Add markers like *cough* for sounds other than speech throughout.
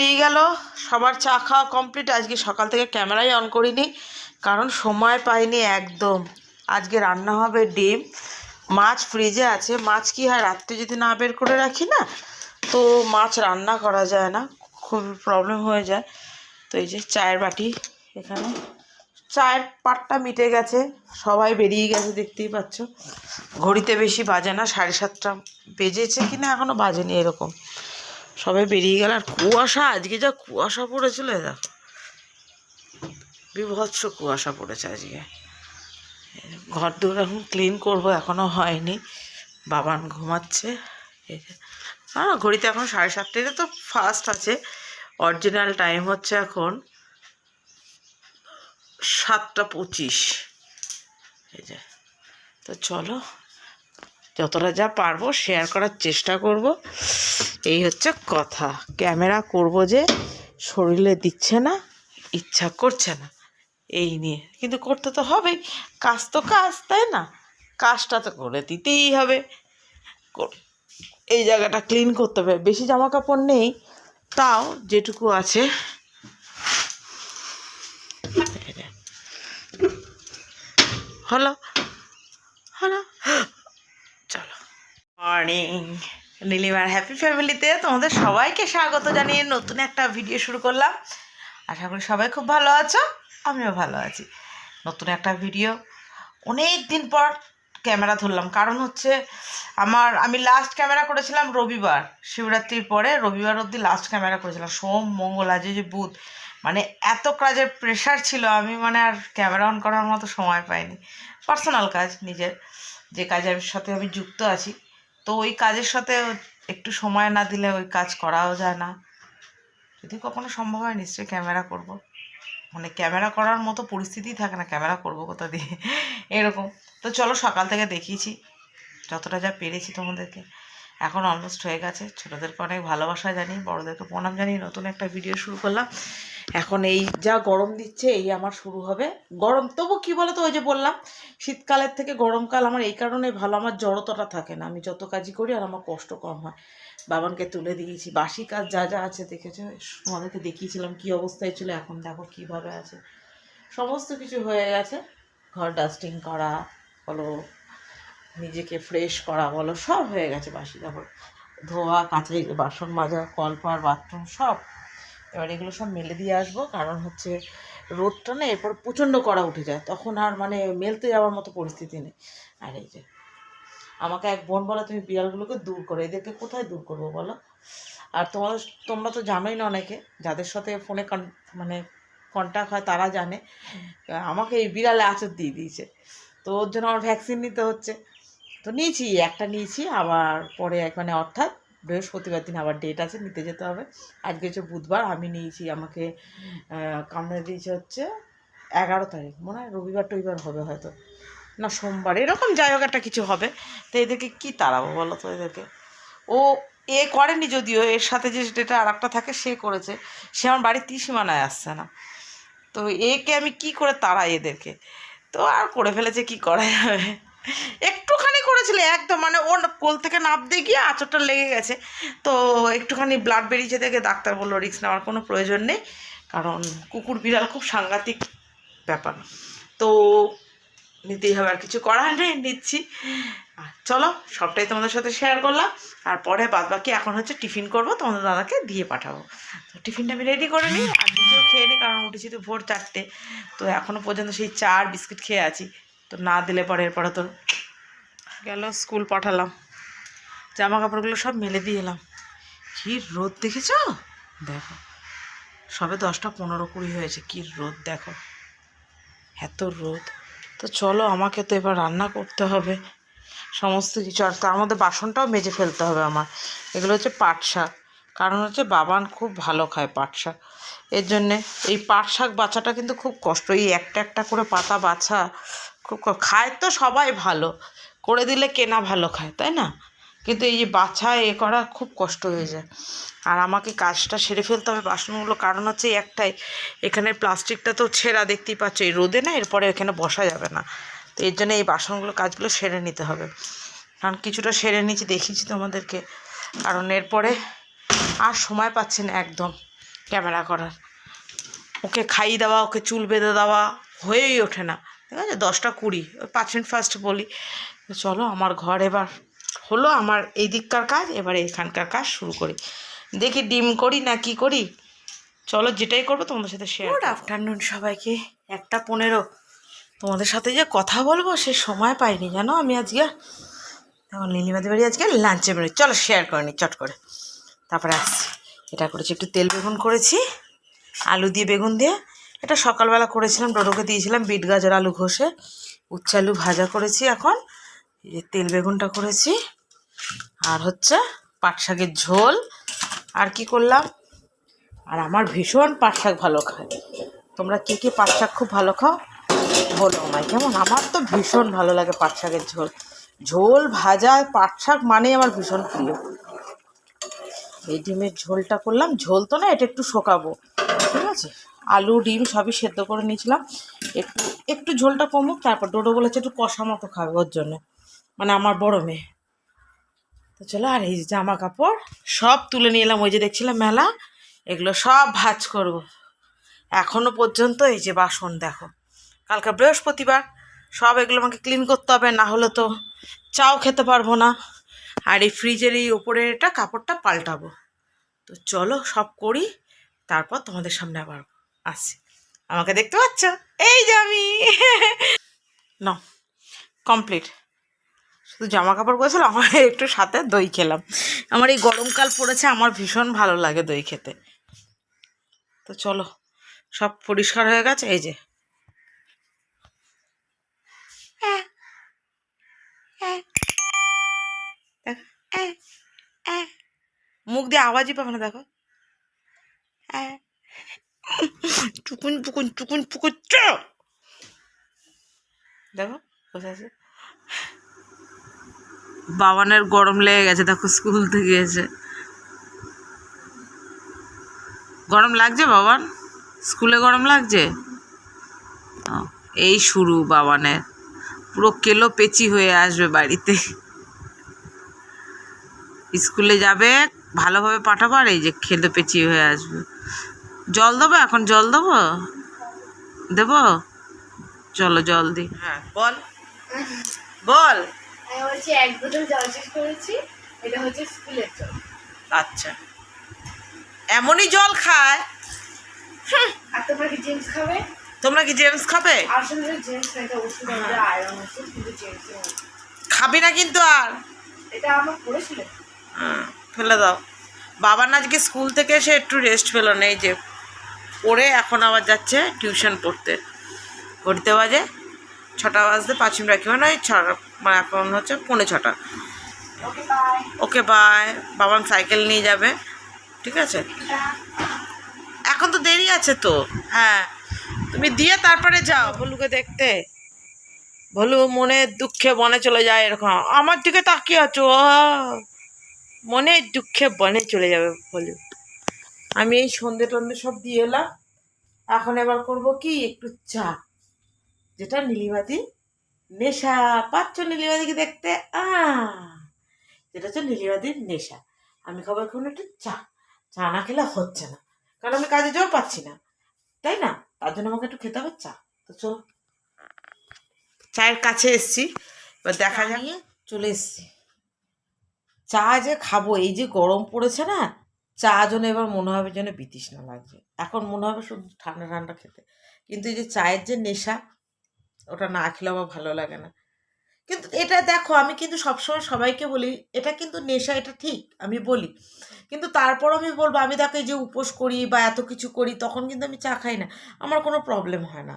পেরিয়ে গেল। সবার চা খাওয়া কমপ্লিট আজকে সকাল থেকে ক্যামেরাই অন করিনি, কারণ সময় পাইনি একদম। আজকে রান্না হবে ডিম। মাছ ফ্রিজে আছে। মাছ কি হয়, রাত্রে যদি না বের করে রাখি না, তো মাছ রান্না করা যায় না। খুব প্রবলেম হয়ে যায়। তো এই যে চায়ের বাটি এখানে। চায়ের পাটটা মিটে গেছে। সবাই বেরিয়ে গেছে, দেখতেই পাচ্ছ। ঘড়িতে বেশি বাজে না, সাড়ে সাতটা বেজেছে কি না এখনও বাজেনি এরকম। সবাই বেরিয়ে গেল। আর কুয়াশা আজকে যা কুয়াশা পড়েছিল দেখো। বিভৎস কুয়াশা পড়েছে আজকে। ঘর দূর এখন ক্লিন করব এখনও হয়নি। বাবান ঘুমাচ্ছে। না, ঘড়িতে এখন সাড়ে সাতটাতে তো ফার্স্ট আছে। অরিজিনাল টাইম হচ্ছে এখন সাতটা পঁচিশ। এই যে তো চলো যতটা যা পারব শেয়ার করার চেষ্টা করব। এই হচ্ছে কথা। ক্যামেরা করব যে শরীরে দিচ্ছে না, ইচ্ছা করছে না, এই নিয়ে। কিন্তু করতে তো হবেই। কাজ তো কাজ, তাই না? কাজটা তো করে দিতেই হবে। এই জায়গাটা ক্লিন করতে হবে। বেশি জামা কাপড় নেই, তাও যেটুকু আছে। হলো। হলো। চলো। মর্নিং নীলিমার হ্যাপি ফ্যামিলিতে তোমাদের সবাইকে স্বাগত জানিয়ে নতুন একটা ভিডিও শুরু করলাম। আশা করি সবাই খুব ভালো আছো, আমিও ভালো আছি। নতুন একটা ভিডিও অনেক দিন পর ক্যামেরা ধরলাম, কারণ হচ্ছে আমার, আমি লাস্ট ক্যামেরা করেছিলাম রবিবার, শিবরাত্রির পরে। রবিবার অবধি লাস্ট ক্যামেরা করেছিলাম, সোম, মঙ্গল, আজ যে বুধ। মানে এত কাজের প্রেশার ছিল, আমি মানে আর ক্যামেরা অন করার মতো সময় পাইনি। পার্সোনাল কাজ, নিজের। যে কাজের সাথে আমি যুক্ত আছি। তো ওই কাজের সাথে একটু সময় না দিলে ওই কাজ করাও যায় না। যদি কখনো সম্ভব হয় নিশ্চয়ই ক্যামেরা করব। মানে ক্যামেরা করার মতো পরিস্থিতি থাকে না, ক্যামেরা করব কোথা দিয়ে? এরকম। তো চলো সকাল থেকে দেখিয়েছি। যতটা যা পেরেছি তোমাদেরকে। এখন অলমোস্ট হয়ে গেছে। ছোটোদেরকে অনেক ভালোবাসা জানি, বড়োদেরকে প্রণাম জানি নতুন একটা ভিডিও শুরু করলাম। এখন এই যা গরম দিচ্ছে, এই আমার শুরু হবে। গরম, তবু কি বলো তো ওই যে বললাম, শীতকালের থেকে গরমকাল আমার এই কারণে ভালো, আমার জড়তাটা থাকে না। আমি যত কাজই করি আর আমার কষ্ট কম হয়। বাবানকে তুলে দিয়েছি, বাসি কাজ যা যা আছে দেখেছ? তোমাদেরকে দেখিয়েছিলাম কি অবস্থায় ছিল, এখন দেখো কীভাবে আছে। সমস্ত কিছু হয়ে গেছে। ঘর ডাস্টিং করা বলো নিজেকে ফ্রেশ করা বলো, সব হয়ে গেছে বাসি কাপড়। ধোয়া কাঁচা বাসন মাজা, কলপার বাথরুম সব। এবার এগুলো সব মেলে দিয়ে আসব, কারণ হচ্ছে রোদটা না এরপর প্রচণ্ড করা উঠে যায়, তখন আর মানে মেলতে যাওয়ার মতো পরিস্থিতি নেই। আর এই যে, আমাকে এক বোন বলে, তুমি বিড়ালগুলোকে দূর করো, এদেরকে কোথায় দূর করব বলো? আর তোমাদের তোমরা তো জানোই না অনেকে, যাদের সাথে ফোনে কন মানে কন্ট্যাক্ট হয় তারা জানে। আমাকে এই বিড়ালে আচর দিয়ে দিয়েছে। তো ওর জন্য আমার ভ্যাকসিন নিতে হচ্ছে। তো নিয়েছি, একটা নিয়েছি, আবার পরে মানে অর্থাৎ বৃহস্পতিবার দিন আবার ডেট আছে, নিতে যেতে হবে। আজকে হচ্ছে বুধবার, আমি নিয়েছি, আমাকে কামড়ে দিয়েছে হচ্ছে এগারো তারিখ। মনে হয় রবিবার টবিবার হবে হয়তো। না, সোমবার, এরকম যাই হোক একটা কিছু হবে। তো এদেরকে কী তাড়াবো বলো তো এদেরকে? ও, এ করেনি যদিও, এর সাথে যে ডেটা আর একটা থাকে, সে করেছে। সে আমার বাড়ির ত্রিসীমানায় আসছে না। তো একে আমি কি করে তাড়াই এদেরকে? তো আর করে ফেলেছে, কি করা যাবে? একটুখানি করেছিল? একদম মানে ওর কোল থেকে নামতে গিয়ে আঁচড়টা লেগে গেছে। তো একটুখানি ব্লাড বেরিয়েছে দেখে ডাক্তার বলল রিস্ক নেওয়ার কোনো প্রয়োজন নেই। কারণ কুকুর বিড়াল খুব সাংঘাতিক ব্যাপার। তো নিতেই হবে, আর কিছু করার নেই, নিচ্ছি। চলো, সবটাই তোমাদের সাথে শেয়ার করলাম। আর পরে বাদ বাকি এখন হচ্ছে টিফিন করব, তোমাদের দাদাকে দিয়ে পাঠাবো। তো টিফিনটা আমি রেডি করে নিই, আর নিজেও খেয়ে নিই, কারণ উঠেছি তো ভোর চারটে। তো এখনও পর্যন্ত সেই চা আর বিস্কিট খেয়ে আছি। তো না দিলে পরে, এরপরে তো গেল, স্কুল পাঠালাম। জামা কাপড়গুলো সব মেলে দিয়ে এলাম। কী রোদ দেখেছ? দেখো, সবে দশটা পনেরো কুড়ি হয়েছে, কী রোদ দেখো। এত রোদ। তো চলো, আমাকে তো এবার রান্না করতে হবে। সমস্ত কিছু, আর তার মধ্যে বাসনটাও মেজে ফেলতে হবে আমার। এগুলো হচ্ছে পাট শাক। কারণ হচ্ছে বাবান খুব ভালো খায় পাট শাক। এর জন্যে এই পাট শাক বাছাটা কিন্তু খুব কষ্ট। এই একটা একটা করে পাতা বাছা, খুব খায় তো সবাই ভালো। করে দিলে কেনা ভালো খায়, তাই না? কিন্তু এই যে বাছা, এ করা খুব কষ্ট হয়ে যায়। আর আমাকে কাজটা সেরে ফেলতে হবে। বাসনগুলো কারণ হচ্ছে একটাই। এখানে প্লাস্টিকটা তো ছেঁড়া দেখতেই পাচ্ছ, এই রোদে না, এরপরে এখানে বসা যাবে না। তো এর জন্য এই বাসনগুলো, কাজগুলো সেরে নিতে হবে। কারণ কিছুটা সেরে নিয়েছি, দেখিয়েছি তোমাদেরকে। কারণ এরপরে আর সময় পাচ্ছি না একদম ক্যামেরা করার। ওকে খাইয়ে দেওয়া, ওকে চুল বেঁধে দেওয়া হয়েই ওঠে না। ঠিক আছে? দশটা কুড়ি, ওই পাঁচ মিনিট ফার্স্ট বলি। চলো আমার ঘর এবার হলো আমার এই দিককার কাজ এবার এখানকার কাজ শুরু করি। দেখি ডিম করি না কি করি? চলো যেটাই করব তোমাদের সাথে শেয়ার গুড আফটারনুন সবাইকে একটা পনেরো। তোমাদের সাথে যে কথা বলব সে সময় পাইনি জানো? আমি আজকে এখন নীলিমাদি বাড়ি আজকে লাঞ্চে বেরোই। চলো শেয়ার করে নি চট করে। তারপরে আসছি। এটা করেছি একটু তেল বেগুন করেছি আলু দিয়ে বেগুন দিয়ে। এটা সকালবেলা করেছিলাম ডোডোকে দিয়েছিলাম বিট গাজর আলু ঘষে। উচ্ছে আলু ভাজা করেছি এখন। এই তেল বেগুনটা করেছি, আর হচ্ছে পাট শাকের ঝোল। আর কি করলাম? আর আমার ভীষণ পাট শাক ভালো খায়। তোমরা কে কে পাট শাক খুব ভালো খাও? বলো আমায়, কেমন? আমার তো ভীষণ ভালো লাগে পাট শাকের ঝোল। ঝোল, ভাজা, পাট শাক মানেই আমার ভীষণ প্রিয়। এই ডিমের ঝোলটা করলাম। ঝোল তো না, এটা একটু শোকাবো। ঠিক আছে? আলু, ডিম সবই সেদ্ধ করে নিয়েছিলাম। একটু একটু ঝোলটা কমুক, তারপর ডোডো বলেছে একটু কষা মতো খাবে ওর জন্য। মানে আমার বড় মেয়ে। তো চলো, আর এই জামা কাপড় সব তুলে নিয়ে এলাম, ওই যে দেখছিলাম মেলা, এগুলো সব ভাজ করব। এখনও পর্যন্ত এই যে বাসন দেখো। কালকে বৃহস্পতিবার, সব এগুলো আমাকে ক্লিন করতে হবে, না হলে তো চাও খেতে পারব না। আর এই ফ্রিজের এই ওপরের এটা কাপড়টা পাল্টাবো। তো চলো, সব করি, তারপর তোমাদের সামনে আবার আসি আমাকে দেখতে পাচ্ছ? এই যে আমি! *laughs* না কমপ্লিট শুধু জামা কাপড় করেছিলাম আমার *laughs* একটু সাথে দই খেলাম। আমার এই গরমকাল পড়েছে, আমার ভীষণ ভালো লাগে দই খেতে। তো চলো, সব পরিষ্কার হয়ে গেছে, এই যে। মুখ দিয়ে আওয়াজই পাবে না, দেখো। এ। টুকুন পুকুন টুকুন পুকুন দেখো, বসে আছে। বাবানের গরম লেগে গেছে, দেখো স্কুল থেকে এসে। গরম লাগছে বাবান স্কুলে গরম লাগছে? এই শুরু বাবানের। পুরো কেলো পেচি হয়ে আসবে বাড়িতে। স্কুলে যাবে, ভালোভাবে পাঠাবো আর এই যে খেলো পেচি হয়ে আসবে। জল দেবো এখন? জল দেবো? দেবো? চলো জল দি হ্যাঁ বল। বল। আমি বলছি এক বোতল জল শেষ করেছি। এটা হচ্ছে স্কুলের জল। আচ্ছা। এমনই জল খায়। আর তোমরা কি জেমস খাবে? তোমরা কি জেমস খাবে? আসলে জেমস ওষুধ আমাদের আয়রন ওষুধ কিন্তু জেমস খাবি না কিন্তু আর। এটা আমার পড়েছিল। হ্যাঁ, ফেলে দাও। বাবার না আজকে স্কুল থেকে এসে একটু রেস্ট পেল না এই যে পড়ে এখন আবার যাচ্ছে টিউশন পড়তে। ঘড়িতে বাজে ছটা বাজতে পাঁচ মিনিট রাখি মানে ওই ছটা মানে এখন হচ্ছে, পৌনে ছটা। ওকে বাই বাবা সাইকেল নিয়ে যাবে, ঠিক আছে? এখন তো দেরি আছে তো হ্যাঁ। তুমি দিয়ে তারপরে যাও। ভলুকে দেখতে। ভলু মনে দুঃখে বনে চলে যায় এরকম। আমার দিকে তাকিয়ে আছো! মনে দুঃখে বনে চলে যাবে ভলু আমি এই সন্ধে টন্ধে সব দিয়ে এলাম। এখন এবার করব কি? একটু চা। যেটা নীলিমাতি নেশা পাচ্ছ নীলিমাদিকে দেখতে আ যেটা হচ্ছে নীলিমাদির নেশা। আমি খাব এখন একটু চা চা না খেলে হচ্ছে না। কারণ আমি কাজে যাও পাচ্ছি না। তাই না? তার জন্য আমাকে একটু খেতে হবে চা। তো চল। চায়ের কাছে এসছি। এবার দেখা যাক। চলে এসছি। চা যে খাব এই যে গরম পড়েছে না চা যেন এবার মনে হবে যেন বিতৃষ্ণা লাগছে। এখন মনে হবে শুধু ঠান্ডা ঠান্ডা খেতে। কিন্তু এই যে চায়ের যে নেশা ওটা না খেলে আমার ভালো লাগে না। কিন্তু এটা দেখো, আমি কিন্তু সবসময় সবাইকে বলি, এটা কিন্তু নেশা, এটা ঠিক, আমি বলি। কিন্তু তারপর আমি বলব, আমি দেখো এই যে উপোস করি বা এত কিছু করি, তখন কিন্তু আমি চা খাই না। আমার কোনো প্রবলেম হয় না।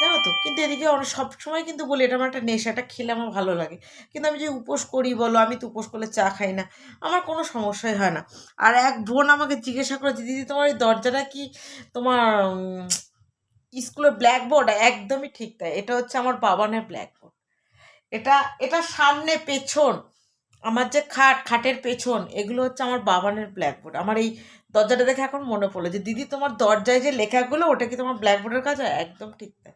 জানো তো? কিন্তু এদিকে অনেক সবসময় কিন্তু বলি, এটা আমার একটা নেশা, এটা খেলে আমার ভালো লাগে। কিন্তু আমি যে উপোস করি বলো, আমি তো উপোস করলে চা খাই না, আমার কোনো সমস্যাই হয় না। আর এক বোন আমাকে জিজ্ঞাসা করেছে, দিদি, তোমার এই দরজাটা কি তোমার স্কুলের ব্ল্যাকবোর্ড একদমই ঠিক তাই। এটা হচ্ছে আমার বাবানের ব্ল্যাকবোর্ড এটা এটা সামনে পেছন, আমার যে খাট, খাটের পেছন, এগুলো হচ্ছে আমার বাবানের ব্ল্যাকবোর্ড আমার এই দরজাটা দেখে এখন মনে পড়ল যে, দিদি, তোমার দরজায় যে লেখাগুলো, ওটা কি তোমার ব্ল্যাকবোর্ডের কাজ একদম ঠিক তাই।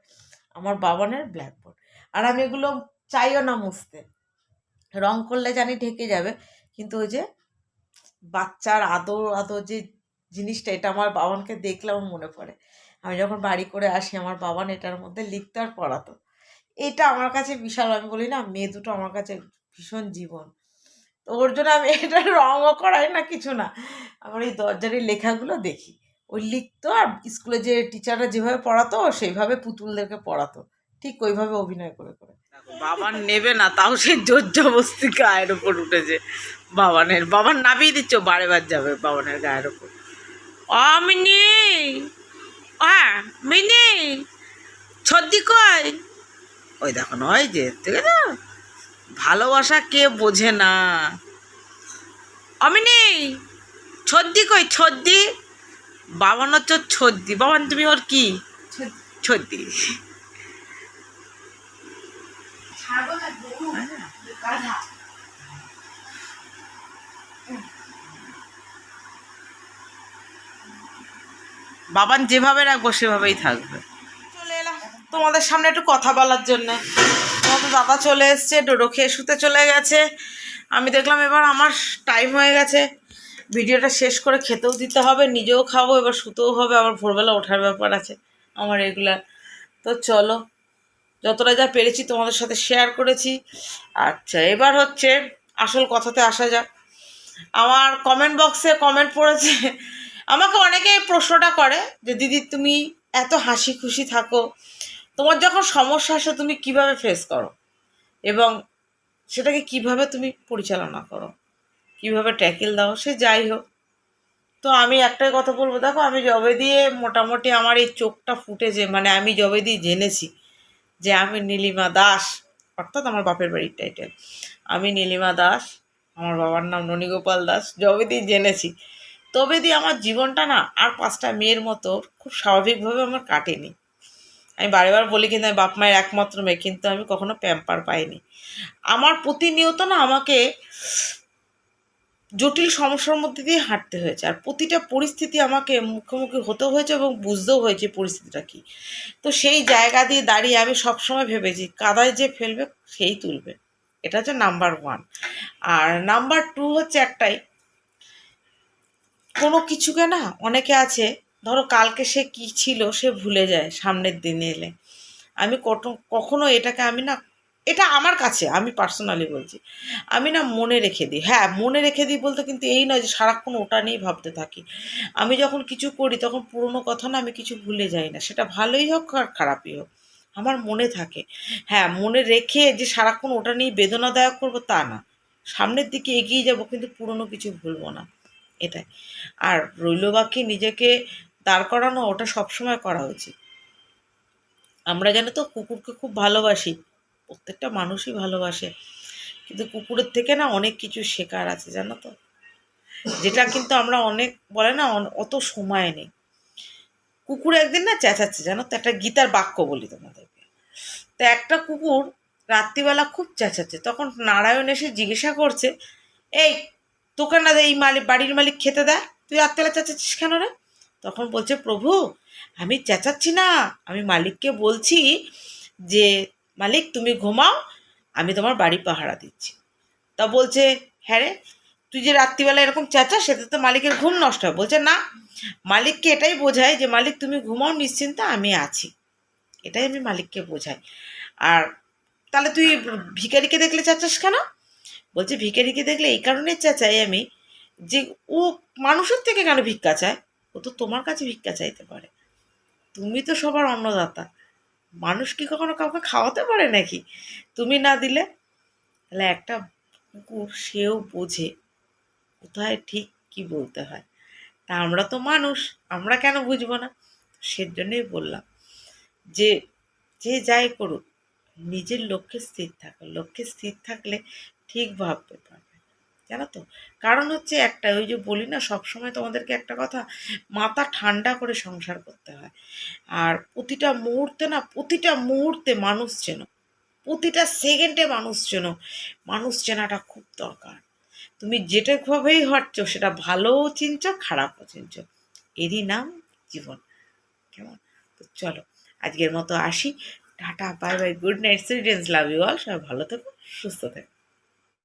আমার বাবানের ব্ল্যাকবোর্ড আর আমি এগুলো চাইও না মুছতে। রং করলে জানি ঢেকে যাবে, কিন্তু ওই যে বাচ্চার আদর আদর যে জিনিসটা, এটা আমার বাবানকে দেখলে আমার মনে পড়ে। আমি যখন বাড়ি করে আসি, আমার বাবান এটার মধ্যে লিখতে আর পড়াতো এটা আমার কাছে বিশাল, আমি বলি না, মেয়ে দুটো আমার কাছে ভীষণ জীবন। তো ওর জন্য আমি এটা রঙও করাই না, কিছু না। আমার এই দরজার এই লেখাগুলো দেখি। ওই লিখতো আর স্কুলে যে টিচাররা যেভাবে পড়াতো, সেইভাবে পুতুলদেরকে পড়াতো। ঠিক ওইভাবে অভিনয় করে করে। বাবার নেবে না, তাও সে জোর জবস্তি গায়ের ওপর উঠেছে। বাবানের বাবার নামিয়ে দিচ্ছ বারে বার যাবে বাবানের গায়ের ওপর ও মিনি হ্যাঁ মিনি ছদ্দি কই? ওই দেখো না ওই যে ঠিক আছে? ভালোবাসা কে বোঝে না? অমিনি ছদ্দি কই? ছদ্দি? বাবান হচ্ছে ছদ্দি। বাবান তুমি ওর কি? ছদ্দি। আর বাবান যেভাবে রাখব, সেভাবেই থাকবে। চলে এলাম। তোমাদের সামনে একটু কথা বলার জন্য। তোমাদের দাদা চলে এসছে, ডোডো খেয়ে শুতে চলে গেছে। আমি দেখলাম এবার আমার টাইম হয়ে গেছে। ভিডিওটা শেষ করে খেতেও দিতে হবে, নিজেও খাব, এবার শুতেও হবে। আবার ভোরবেলা ওঠার ব্যাপার আছে, আমার এগুলা তো চলো, যতটা যা পেরেছি তোমাদের সাথে শেয়ার করেছি। আচ্ছা এবার হচ্ছে আসল কথাতে আসা যাক। আমার কমেন্ট বক্সে কমেন্ট পড়েছে আমাকে অনেকে প্রশ্নটা করে যে, দিদি, তুমি এত হাসি খুশি থাকো। তোমার যখন সমস্যা আসে, তুমি কীভাবে ফেস করো? এবং সেটাকে কীভাবে তুমি পরিচালনা করো? কীভাবে ট্যাকেল দাও? সে যাই হোক। তো আমি একটাই কথা বলব, দেখো, আমি জবে দিয়ে মোটামুটি আমার এই চোখটা ফুটেছে মানে আমি জবে দিয়ে জেনেছি যে, আমি নীলিমা দাস, অর্থাৎ আমার বাপের বাড়ির টাইটেল আমি নীলিমা দাস, আমার বাবার নাম ননীগোপাল দাস জবে দিয়ে জেনেছি। তবে দিয়ে আমার জীবনটা না আর পাঁচটা মেয়ের মতো খুব স্বাভাবিকভাবে আমার কাটেনি। আমি বারেবার বলি কিন্তু আমি বাপ মায়ের একমাত্র মেয়ে, কিন্তু আমি কখনো প্যাম্পার পাইনি। আমার প্রতিনিয়ত না আমাকে জটিল সমস্যার মধ্যে দিয়ে হাঁটতে হয়েছে। আর প্রতিটা পরিস্থিতি আমাকে মুখোমুখি হতেও হয়েছে এবং বুঝতেও হয়েছে পরিস্থিতিটা কী। তো সেই জায়গা দিয়ে দাঁড়িয়ে আমি সবসময় ভেবেছি, কাদায় যে ফেলবে সেই তুলবে। এটা হচ্ছে নাম্বার ওয়ান আর নাম্বার টু হচ্ছে একটাই কোনো কিছুকে না অনেকে আছে, ধরো কালকে সে কি ছিল সে ভুলে যায় সামনের দিনে এলে। আমি কত- কখনো এটাকে আমি না, এটা আমার কাছে, আমি পার্সোনালি বলছি, আমি না মনে রেখে দিই। হ্যাঁ মনে রেখে দিই বলতে কিন্তু এই নয় যে সারাক্ষণ ওটা নিয়েই ভাবতে থাকি। আমি যখন কিছু করি তখন পুরনো কথা না আমি কিছু ভুলে যাই না, সেটা ভালোই হোক আর খারাপই হোক, আমার মনে থাকে। হ্যাঁ মনে রেখে যে সারাক্ষণ ওটা নিয়ে বেদনাদায়ক করব তা না, সামনের দিকে এগিয়ে যাব কিন্তু পুরনো কিছু ভুলবো না। এটাই। আর রইল বাকি নিজেকে দাঁড় করানো, ওটা সবসময় করা উচিত। আমরা জানো তো কুকুরকে খুব ভালোবাসি, প্রত্যেকটা মানুষই ভালোবাসে, কিন্তু কুকুরের থেকে না অনেক কিছু শেখার আছে, জানো তো? যেটা কিন্তু আমরা অনেক, বলে না অত সময় নেই। কুকুর একদিন না চেঁচাচ্ছে, জানো তো? একটা গীতার বাক্য বলি তোমাদেরকে। তো একটা কুকুর রাত্রিবেলা খুব চেঁচাচ্ছে, তখন নারায়ণ এসে জিজ্ঞাসা করছে, এই তোকে না এই মালিক, বাড়ির মালিক খেতে দেয় তুই রাত্রিবেলা চেঁচাচ্ছিস কেন রে? তখন বলছে, প্রভু, আমি চেঁচাচ্ছি না। আমি মালিককে বলছি যে, মালিক, তুমি ঘুমাও, আমি তোমার বাড়ি পাহারা দিচ্ছি। তা বলছে হ্যাঁ রে, তুই যে রাত্রিবেলা এরকম চেঁচা সেটা তো মালিকের ঘুম নষ্ট হয়। বলছে, না, মালিককে এটাই বোঝায় যে, মালিক, তুমি ঘুমাও নিশ্চিন্তে, আমি আছি। এটাই আমি মালিককে বোঝাই। আর তাহলে তুই ভিখারিকে দেখলে চেঁচাস কেন? বলছে, ভিখারিকে দেখলে এই কারণে চেঁচাই আমি যে ও মানুষের থেকে কেন ভিক্ষা চায়? ও তো তোমার কাছে ভিক্ষা চাইতে পারে। তুমি তো সবার অন্নদাতা। মানুষ কি কখনো কাউকে খাওয়াতে পারে নাকি? তুমি না দিলে? তাহলে একটা কুকুর সেও বোঝে। কোথায় ঠিক কি বলতে হয়? তা আমরা তো মানুষ, আমরা কেন বুঝব না? সেজন্যই বললাম যে যে যাই করুক, নিজের লক্ষ্যে স্থির থাকো। লক্ষ্যে স্থির থাকলে ঠিক ভাবতে পারবে জানো তো? কারণ হচ্ছে একটা, ওই যে বলি না, সবসময় তোমাদেরকে একটা কথা, মাথা ঠান্ডা করে সংসার করতে হয়। আর প্রতিটা মুহূর্তে না, প্রতিটা মুহূর্তে মানুষ চেনো প্রতিটা সেকেন্ডে মানুষ চেনো মানুষ চেনাটা খুব দরকার। তুমি যেটাভাবেই হাঁটছো, সেটা ভালোও চিনছ, খারাপও চিনছ। এরই নাম জীবন। কেমন? তো চলো, আজকের মতো আসি। Tata, bye bye, good night সুইডেন্স লাভ ইউ অল। সবাই ভালো থেকো, সুস্থ থেকো।